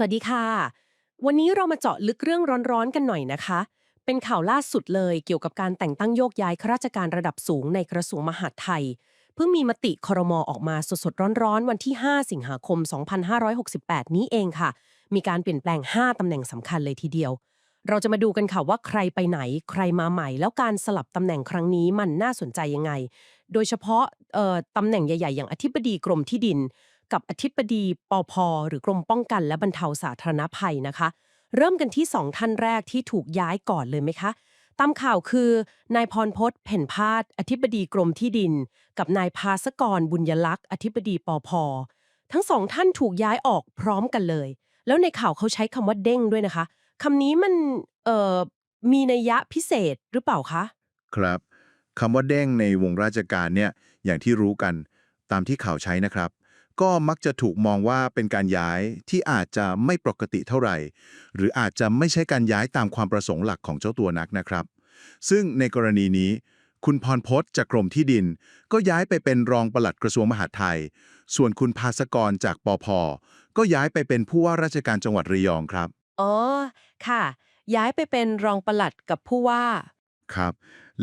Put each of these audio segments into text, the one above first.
สวัสดีค่ะ วันนี้เรามาเจาะลึกเรื่องร้อนๆกันหน่อยนะคะ เป็นข่าวล่าสุดเลยเกี่ยวกับการแต่งตั้งโยกย้ายข้าราชการระดับสูงในกระทรวงมหาดไทย เพิ่งมีมติคอรมอออกมาสดๆร้อนๆ วันที่ 5 สิงหาคม 2568 นี้เองค่ะ มีการเปลี่ยนแปลง 5ตำแหน่งสำคัญเลยทีเดียว เราจะมาดูกันค่ะว่าใครไปไหน ใครมาใหม่ แล้วการสลับตำแหน่งครั้งนี้มันน่าสนใจยังไง โดยเฉพาะตำแหน่งใหญ่ ๆ อย่างอธิบดีกรมที่ดิน กับอธิบดีปอพหรือกรมป้องกันและบรรเทาสาธารณภัยนะคะ เริ่มกันที่สองท่านแรกที่ถูกย้ายก่อนเลยไหมคะตามข่าวคือนายพรพศเพ่นพาดอธิบดีกรมที่ดิน กับนายภาสกรบุญยลักษ์อธิบดีปอพทั้งสองท่านถูกย้ายออกพร้อมกันเลย แล้วในข่าวเขาใช้คำว่าเด้งด้วยนะคะคำนี้มันเอ่อมีนัยยะพิเศษหรือเปล่าคะ ครับคำว่าเด้งในวงราชการเนี่ยอย่างที่รู้กันตามที่ข่าวใช้นะครับ ก็มักจะถูกมองว่าเป็นการย้ายที่อาจจะไม่ปกติเท่าไหร่ หรืออาจจะไม่ใช่การย้ายตามความประสงค์หลักของเจ้าตัวนักนะครับ ซึ่งในกรณีนี้ คุณพรพศจากกรมที่ดิน ก็ย้ายไปเป็นรองปลัดกระทรวงมหาดไทย ส่วนคุณภาสกรจากปอพก็ย้ายไปเป็นผู้ว่าราชการจังหวัดระยองครับ อ๋อ ค่ะ ย้ายไปเป็นรองปลัดกับผู้ว่า ครับ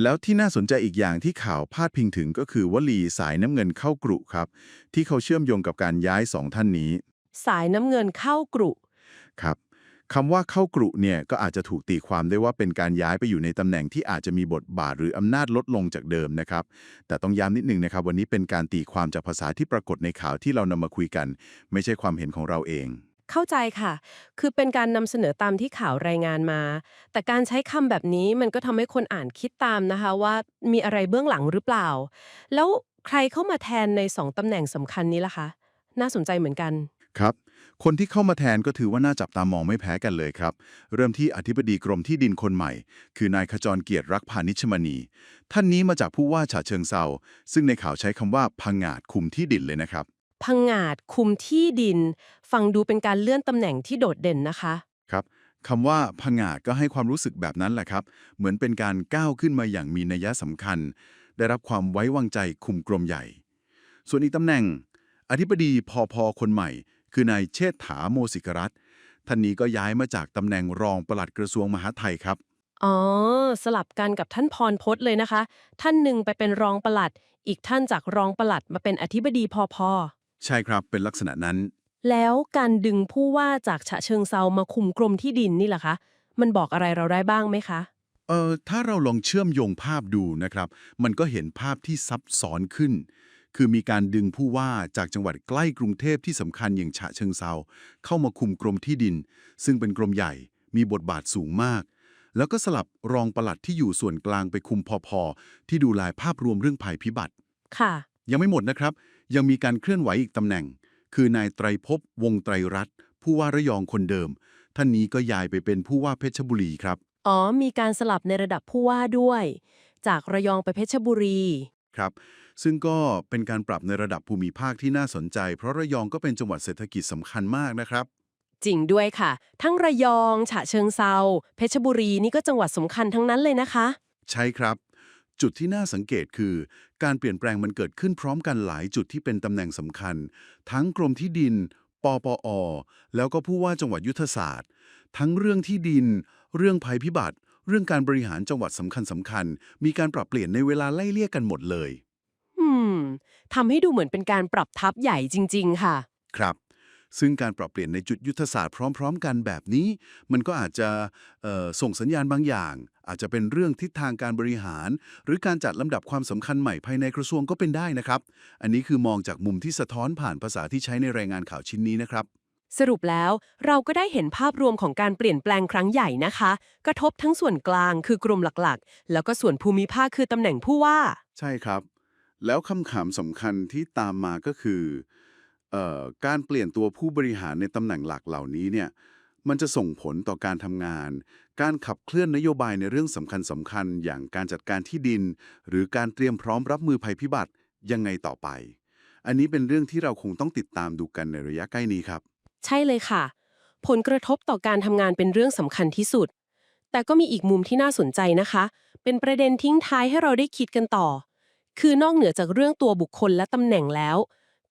แล้วที่น่าสนใจอีกอย่างที่ข่าวพาดพิงถึงก็คือวลีสายน้ำเงินเข้ากรุครับ ที่เขาเชื่อมโยงกับการย้ายสองท่านนี้ สายน้ำเงินเข้ากรุ ครับคำว่าเข้ากรุเนี่ยก็อาจจะถูกตีความได้ว่าเป็นการย้ายไปอยู่ในตำแหน่งที่อาจจะมีบทบาทหรืออำนาจลดลงจากเดิมนะครับ แต่ต้องย้ำนิดนึงนะครับ วันนี้เป็นการตีความจากภาษาที่ปรากฏในข่าวที่เรานำมาคุยกัน ไม่ใช่ความเห็นของเราเอง เข้าใจค่ะ คือเป็นการนำเสนอตามที่ข่าวรายงานมา แต่การใช้คำแบบนี้มันก็ทำให้คนอ่านคิดตามนะคะว่ามีอะไรเบื้องหลังหรือเปล่า แล้วใครเข้ามาแทนในสองตำแหน่งสำคัญนี้ล่ะคะ น่าสนใจเหมือนกัน ครับ คนที่เข้ามาแทนก็ถือว่าน่าจับตามองไม่แพ้กันเลยครับ เริ่มที่อธิบดีกรมที่ดินคนใหม่ คือนายขจรเกียรติรักพานิชมณี ท่านนี้มาจากผู้ว่าฉะเชิงเซาซึ่งในข่าวใช้คำว่าพังงาดคุมที่ดินเลยนะครับ พังงาดคุมที่ดิน ฟังดูเป็นการเลื่อนตำแหน่งที่โดดเด่นนะคะ ครับคำว่าพังงาดก็ให้ความรู้สึกแบบนั้นแหละครับ เหมือนเป็นการก้าวขึ้นมาอย่างมีนัยสำคัญ ได้รับความไว้วางใจคุมกรมใหญ่ ส่วนอีกตำแหน่ง อธิบดีพอพอคนใหม่ คือนายเชษฐาโมสิกรัตน์ท่านนี้ก็ย้ายมาจากตำแหน่งรองปลัดกระทรวงมหาดไทยครับอ๋อ สลับกันกับท่านพรพศเลยนะคะ ท่านหนึ่งไปเป็นรองปลัด อีกท่านจากรองปลัดมาเป็นอธิบดีพอพอ ใช่ครับเป็นลักษณะนั้น แล้วการดึงผู้ว่าจากฉะเชิงเซามาคุมกรมที่ดินนี่ล่ะคะ มันบอกอะไรเราได้บ้างไหมคะ เอ่อถ้าเราลองเชื่อมโยงภาพดูนะครับ มันก็เห็นภาพที่ซับซ้อนขึ้น คือมีการดึงผู้ว่าจากจังหวัดใกล้กรุงเทพที่สำคัญอย่างฉะเชิงเซาเข้ามาคุมกรมที่ดิน ซึ่งเป็นกรมใหญ่มีบทบาทสูงมาก แล้วก็สลับรองปลัดที่อยู่ส่วนกลางไปคุมพอพอที่ดูแลภาพรวมเรื่องภัยพิบัติ ค่ะ ยังไม่หมดนะครับ ยังมีการเคลื่อนไหวอีกตำแหน่ง คือนายไตรภพวงศ์ไตรรัตน์ผู้ว่าระยองคนเดิม ท่านนี้ก็ย้ายไปเป็นผู้ว่าเพชรบุรีครับ อ๋อ มีการสลับในระดับผู้ว่าด้วย จากระยองไปเพชรบุรีครับ ซึ่งก็เป็นการปรับในระดับภูมิภาคที่น่าสนใจ เพราะระยองก็เป็นจังหวัดเศรษฐกิจสำคัญมากนะครับจริงด้วยค่ะ ทั้งระยอง ฉะเชิงเซาเพชรบุรีนี่ก็จังหวัดสำคัญทั้งนั้นเลยนะคะ ใช่ครับ จุดที่น่าสังเกตคือ การเปลี่ยนแปลงมันเกิดขึ้นพร้อมกันหลายจุดที่เป็นตำแหน่งสำคัญ ทั้งกรมที่ดิน ปปอ แล้วก็ผู้ว่าจังหวัดยุทธศาสตร์ ทั้งเรื่องที่ดิน เรื่องภัยพิบัติ เรื่องการบริหารจังหวัดสำคัญสำคัญๆมีการปรับเปลี่ยนในเวลาไล่เลี่ยกันหมดเลย อืมทำให้ดูเหมือนเป็นการปรับทับใหญ่จริง ๆ ค่ะ ครับ ซึ่งการปรับเปลี่ยนในจุดยุทธศาสตร์พร้อม ๆ กันแบบนี้ มันก็อาจจะเอ่อส่งสัญญาณบางอย่าง อาจจะเป็นเรื่องทิศทางการบริหาร หรือการจัดลำดับความสำคัญใหม่ภายในกระทรวงก็เป็นได้นะครับ อันนี้คือมองจากมุมที่สะท้อนผ่านภาษาที่ใช้ในรายงานข่าวชิ้นนี้นะครับสรุปแล้วเราก็ได้เห็นภาพรวมของการเปลี่ยนแปลงครั้งใหญ่นะคะ กระทบทั้งส่วนกลางคือกรมหลักๆ แล้วก็ส่วนภูมิภาคคือตำแหน่งผู้ว่า ใช่ครับ แล้วคำถามสำคัญที่ตามมาก็คือเอ่อ การเปลี่ยนตัวผู้บริหารในตำแหน่งหลักเหล่านี้เนี่ยมันจะส่งผลต่อการทำงาน การขับเคลื่อนนโยบายในเรื่องสำคัญสำคัญๆอย่างการจัดการที่ดิน หรือการเตรียมพร้อมรับมือภัยพิบัติยังไงต่อไป อันนี้เป็นเรื่องที่เราคงต้องติดตามดูกันในระยะใกล้นี้ครับ ใช่เลยค่ะ ผลกระทบต่อการทำงานเป็นเรื่องสำคัญที่สุด แต่ก็มีอีกมุมที่น่าสนใจนะคะ เป็นประเด็นทิ้งท้ายให้เราได้คิดกันต่อ คือนอกเหนือจากเรื่องตัวบุคคลและตำแหน่งแล้ว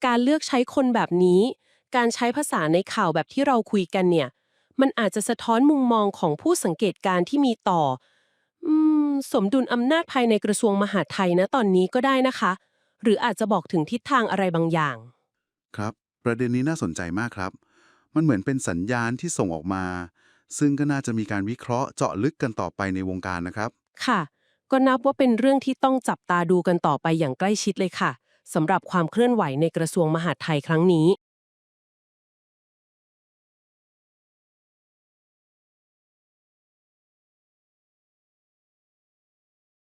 การเลือกใช้คนแบบนี้ การใช้ภาษาในข่าวแบบที่เราคุยกันเนี่ย มันอาจจะสะท้อนมุมมองของผู้สังเกตการณ์ที่มีต่ออืมสมดุลอำนาจภายในกระทรวงมหาดไทยนะตอนนี้ก็ได้นะคะ หรืออาจจะบอกถึงทิศทางอะไรบางอย่าง ครับ ประเด็นนี้น่าสนใจมากครับ มันเหมือนเป็นสัญญาณที่ส่งออกมา ซึ่งก็น่าจะมีการวิเคราะห์เจาะลึกกันต่อไปในวงการนะครับ ค่ะ ก็นับว่าเป็นเรื่องที่ต้องจับตาดูกันต่อไปอย่างใกล้ชิดเลยค่ะ สำหรับความเคลื่อนไหวในกระทรวงมหาดไทยครั้งนี้